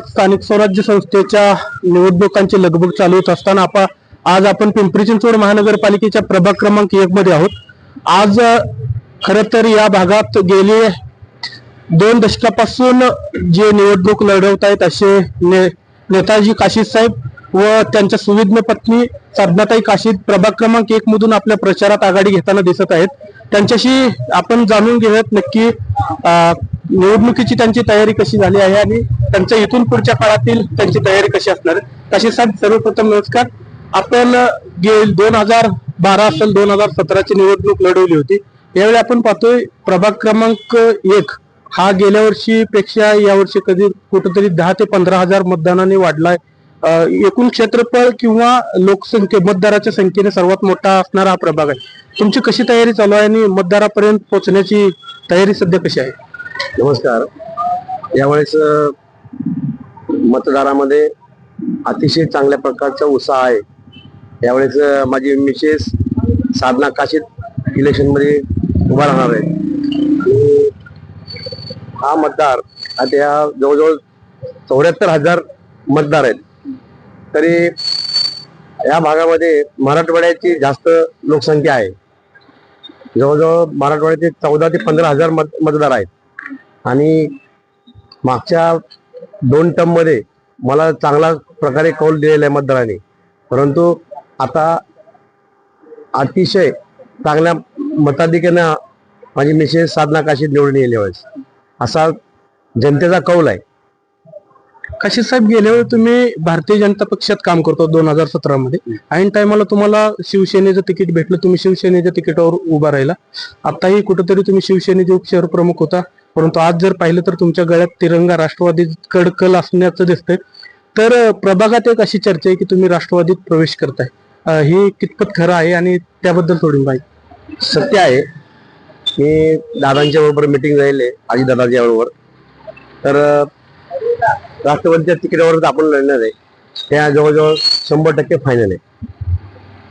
स्थानिक स्वराज्य संस्थेच्या निवडणुकांची लगबग चालू होत असताना आपण आज आपण पिंपरी चिंचवड महानगरपालिकेच्या प्रभाग क्रमांक एक मध्ये आहोत. आज खर तर या भागात गेले दोन दशकापासून जे निवडणूक लढवत आहेत असे ने, नेताजी काशीद साहेब व त्यांच्या सुविज्ञ पत्नी साधनाताई काशीद प्रभाग क्रमांक एक मधून आपल्या प्रचारात आघाडी घेताना दिसत आहेत. त्यांच्याशी आपण जाणून घेऊयात नक्की निवडणुकीची त्यांची तयारी कशी झाली आहे आणि त्यांच्या इथून पुढच्या काळातील त्यांची तयारी कशी असणार? आहे काशीद साहेब सर्वप्रथम नमस्कार. आपण गेल दोन हजार बारा असेल दोन हजार सतराची निवडणूक लढवली होती. यावेळी आपण पाहतोय प्रभाग क्रमांक एक हा गेल्या वर्षीपेक्षा यावर्षी कधी कुठेतरी दहा ते पंधरा हजार मतदानाने वाढलाय. एकूण क्षेत्रफळ किंवा लोकसंख्ये मतदाराच्या संख्येने सर्वात मोठा असणारा हा प्रभाग आहे. तुमची कशी तयारी चालू आहे आणि मतदारापर्यंत पोहोचण्याची तयारी सध्या कशी आहे? नमस्कार. यावेळेस मतदारामध्ये अतिशय चांगल्या प्रकारचा उत्साह आहे. यावेळेस माझी मिसेस साधना काशीत इलेक्शनमध्ये उभा राहणार आहे हा मतदार आता या जवळजवळ चौऱ्याहत्तर हजार मतदार आहेत. तरी या भागामध्ये मराठवाड्याची जास्त लोकसंख्या आहे. जवळजवळ मराठवाड्याचे चौदा ते पंधरा हजार मत मतदार आहेत. आणि मागच्या दोन टर्ममध्ये मला चांगला प्रकारे कौल दिलेला आहे मतदाराने. परंतु आता अतिशय चांगल्या मताधिक्यानं माझी मिसेस साधना काशी निवडून येईल असा जनतेचा कौल आहे. काशी साहेब गेल्यावर तुम्ही भारतीय जनता पक्षात काम करतो दोन हजार सतरा मध्ये. ऐन टायमाला तुम्हाला शिवसेनेचं तिकीट भेटलं तुम्ही शिवसेनेच्या तिकीटावर उभा राहिला. आताही कुठेतरी तुम्ही शिवसेनेचे उपशहर प्रमुख होता. परंतु आज जर पाहिलं तर तुमच्या गळ्यात तिरंगा राष्ट्रवादी कडकल असण्याचं दिसतंय. तर प्रभागात एक अशी चर्चा आहे की तुम्ही राष्ट्रवादीत प्रवेश करताय. हे कितपत खरं आहे आणि त्याबद्दल थोडी माहिती. सत्य आहे मी दादांच्या बरोबर मिटिंग राहिले आहे आजी दादाच्या बरोबर. तर राष्ट्रवादीच्या तिकिटावरच आपण लढणार आहे. त्या जवळजवळ शंभर टक्के फायनल आहे.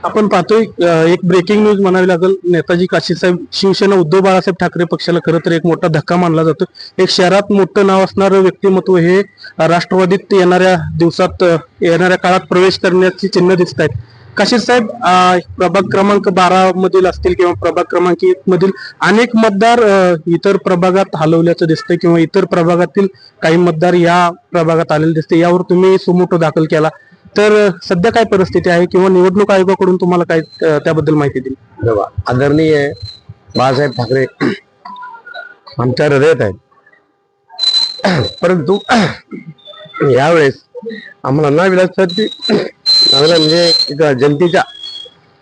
आपण पाहतोय एक ब्रेकिंग न्यूज म्हणावी लागेल. नेताजी काशी साहेब शिवसेना उद्धव बाळासाहेब ठाकरे पक्षाला खरं तर एक मोठा धक्का मानला जातो एक शहरात मोठं नाव असणारं व्यक्तिमत्व हे राष्ट्रवादीत येणाऱ्या दिवसात येणाऱ्या काळात प्रवेश करण्याची चिन्ह दिसत आहेत. काशीर साहेब प्रभाग क्रमांक बारा मधील असतील किंवा प्रभाग क्रमांक एक मधील अनेक मतदार इतर प्रभागात हलवल्याचं दिसतंय किंवा इतर प्रभागातील काही मतदार या प्रभागात आलेले दिसते यावर तुम्ही सुमोटो दाखल केला. तर सध्या काय परिस्थिती आहे किंवा निवडणूक आयोगाकडून तुम्हाला काय त्याबद्दल माहिती दिली? जेव्हा आदरणीय बाळासाहेब ठाकरे आमच्या हृदयात आहेत. परंतु यावेळेस आम्हाला ना विलाससाठी म्हणजे आम्हाला म्हणजे इथं जनतेच्या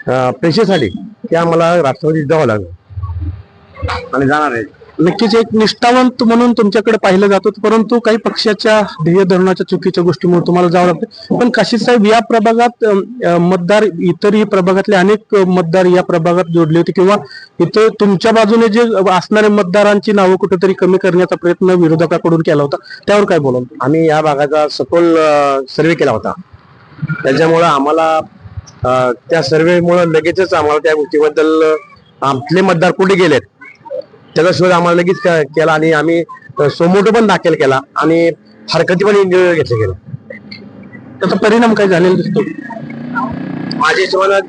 अं, ते आम्हाला राष्ट्रवादी जावं लागलं. आणि जाणार आहे. नक्कीच एक निष्ठावंत म्हणून तुमच्याकडे पाहिलं जात होतं परंतु काही पक्षाच्या ध्येय धोरणाच्या चुकीच्या गोष्टीमुळे तुम्हाला जावं लागतं. पण काशी साहेब या प्रभागात मतदार इतरही प्रभागातले अनेक मतदार या प्रभागात जोडले होते किंवा इथे तुमच्या बाजूने जे असणाऱ्या मतदारांची नावं कुठेतरी कमी करण्याचा प्रयत्न विरोधकाकडून केला होता. त्यावर काय बोलाल? आम्ही या भागाचा सखोल सर्वे केला होता. त्याच्यामुळं आम्हाला त्या सर्वेमुळं लगेचच आम्हाला त्या गोष्टीबद्दल आपले मतदार कुठे गेलेत? त्याचा शोध आम्हाला लगेच केला आणि आम्ही सोमोटो पण दाखल केला आणि हरकती पण इंटरव्ह्यू घेतले गेले. त्याचा परिणाम काय झालेला दिसतो? माझ्या हिशोबानं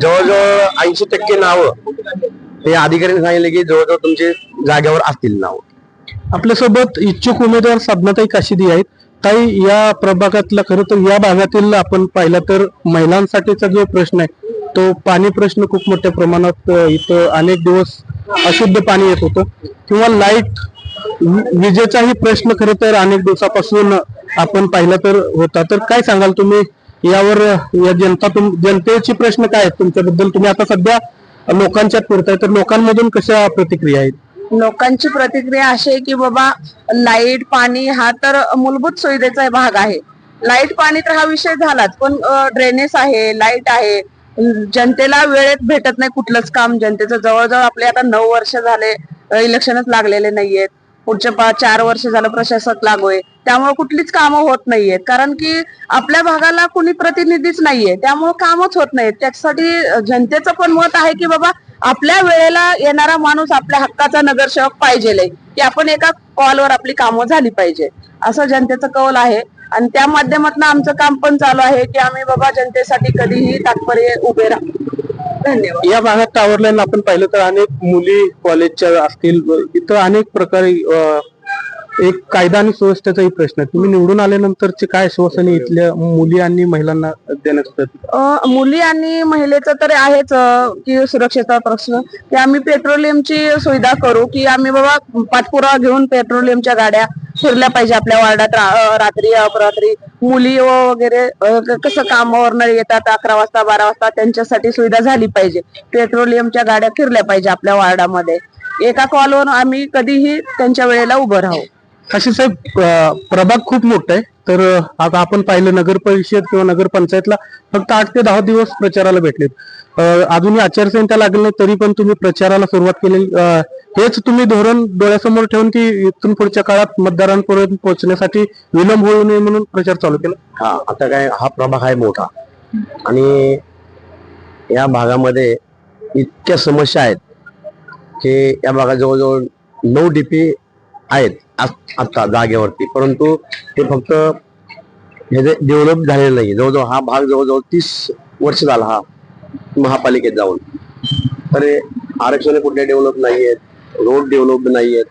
जवळजवळ ऐंशी टक्के नावं हे अधिकाऱ्यांनी सांगितले की जवळजवळ तुमचे जागेवर असतील नाव. आपल्यासोबत इच्छुक उमेदवार साधनाताई काशिदी आहेत. ताई या प्रभागातला खरं तर या भागातील आपण पाहिला तर महिलांसाठीचा जो प्रश्न आहे तो पाणी प्रश्न खूप मोठ्या प्रमाणात इथं अनेक दिवस अशुद्ध पाणी येत होतं. किंवा लाइट विजेचाही प्रश्न खरं तर अनेक दिवसापासून आपण पाहिला तर होता. तर काय सांगाल तुम्ही? यावर या जनता तुम जनतेचे प्रश्न काय आहेत? तुमच्याबद्दल तुम्ही आता सध्या लोकांच्यात पुरताय. तर लोकांमधून कशा प्रतिक्रिया आहेत? लोकांची प्रतिक्रिया अशी आहे की बाबा लाइट पाणी हा तर मूलभूत सुविधेचा भाग आहे. लाइट पाणी तर हा विषय झालाच. पण ड्रेनेज आहे लाइट आहे. जनतेला वेळेत भेटत नाही कुठलंच काम. जनतेचं जवळजवळ आपले आता नऊ वर्ष झाले इलेक्शनच लागलेले नाहीयेत. पुढचे पाच चार वर्ष झालं प्रशासक लागू आहे त्यामुळे कुठलीच कामं होत नाहीयेत. कारण की आपल्या भागाला कुणी प्रतिनिधीच नाहीये. त्यामुळे कामच होत नाहीत त्याच्यासाठी जनतेचं पण मत आहे की बाबा आपल्या वेळेला येणारा माणूस आपल्या हक्काचा नगरसेवक पाहिजे की आपण एका कॉलवर आपली कामं झाली पाहिजे. असं जनतेचं कौल आहे. आणि त्या माध्यमातून आमचं काम पण चालू आहे की आम्ही बाबा जनतेसाठी कधीही तात्पर्य उभे राहू धन्यवाद. या भागात टावर लाईन आपण पाहिलं तर अनेक मुली कॉलेजच्या असतील इतर अनेक प्रकारे एक कायदा आणि सुव्यवस्थेचाही प्रश्न आहे. तुम्ही निवडून आल्यानंतरचे काय आश्वासने इथल्या मुली आणि महिलांना देण्यात येतात अ, मुली आणि महिलेचं तर आहेच अ, की सुरक्षेचा प्रश्न. की आम्ही पेट्रोलियमची सुविधा करू की आम्ही बाबा पाठपुरावा घेऊन पेट्रोलियमच्या गाड्या फिरल्या पाहिजे आपल्या वार्डात रा- अ, रात्री अपरात्री. मुली व वगैरे अ, क- कसं कामावर येतात अकरा वाजता बारा वाजता त्यांच्यासाठी सुविधा झाली पाहिजे. पेट्रोलियमच्या गाड्या फिरल्या पाहिजे आपल्या वार्डामध्ये. एका कॉलवर आम्ही कधीही त्यांच्या वेळेला उभं राहू. अशी साहेब प्रभाग खूप मोठा आहे. तर आता आपण पाहिलं नगर परिषद किंवा नगर पंचायतला फक्त आठ ते दहा दिवस प्रचाराला भेटलेत. अजूनही आचारसंहिता लागली नाही तरी पण तुम्ही प्रचाराला सुरुवात केली हेच तुम्ही धोरण डोळ्यासमोर ठेवून की इथून पुढच्या काळात मतदारांपर्यंत पोहोचण्यासाठी विलंब होऊ नये म्हणून प्रचार चालू केला? हा आता काय हा प्रभाग आहे मोठा. आणि या भागामध्ये इतक्या समस्या आहेत की या भागात जवळजवळ नऊ डीपी आहेत. आत- जागेवरती. परंतु ते फक्त हे जे डेव्हलप झालेलं नाही जवळजवळ हा भाग जवळजवळ तीस वर्ष झाला हा महापालिकेत जाऊन. तर आरक्षण कुठले डेव्हलप नाही आहेत रोड डेव्हलप नाही आहेत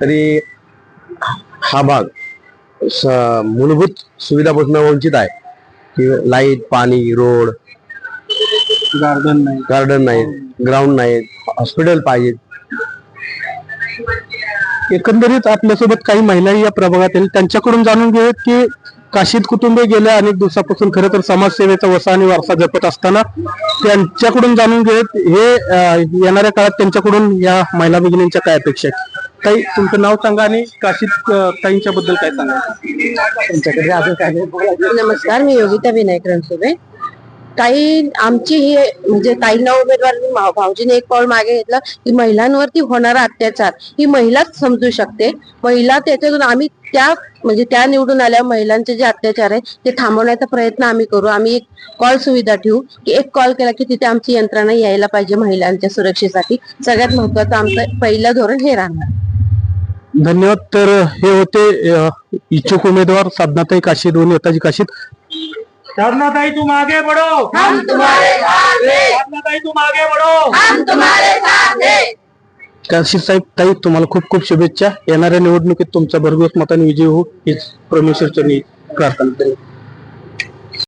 तरी हा भाग स- मूलभूत सुविधापासून वंचित आहे. की लाइट पाणी रोड गार्डन नाही. गार्डन नाहीत ग्राउंड नाहीत हॉस्पिटल पाहिजेत. एकंदरीत आपल्यासोबत काही महिलाही या प्रभागात येईल. त्यांच्याकडून जाणून घेऊयात की काशीद कुटुंबे गेल्या अनेक दिवसापासून खरं तर समाजसेवेचा वसा आणि वारसा जपत असताना त्यांच्याकडून जाणून घेत हे येणाऱ्या काळात त्यांच्याकडून या महिला भगिनींच्या काय अपेक्षा आहेत? ताई तुमचं नाव सांगा आणि काशीद ताईंच्या बद्दल काय सांगा त्यांच्याकडे अजून काय? नमस्कार मी योगिता विनायक रणसुबे काही आमची ही म्हणजे ताईंना उमेदवार भाऊजीने एक पाऊल मागे घेतलं की महिलांवरती होणारा अत्याचार ही महिलाच समजू शकते. महिला त्याच्यातून आम्ही त्या म्हणजे त्या निवडून आल्या महिलांचे जे अत्याचार आहे ते थांबवण्याचा प्रयत्न आम्ही करू. आम्ही एक कॉल सुविधा ठेवू की एक कॉल केला की तिथे आमची यंत्रणा यायला पाहिजे महिलांच्या सुरक्षेसाठी. सगळ्यात महत्वाचं आमचं पहिलं धोरण हे राहणार. धन्यवाद. तर हे होते इच्छुक उमेदवार साधनाताई काशीद व नेताजी काशीद. साधनाताई तुम आगे बढ़ो हम तुम्हारे साथ हैं. साधनाताई तुम आगे बढ़ो हम तुम्हारे साथ हैं. काशीद साहेब ताई तुम्हाला खूप खूप शुभेच्छा. येणाऱ्या निवडणुकीत तुमचा भरघोस मताने विजय हो हीच परमेश्वरचरणी प्रार्थना करेन.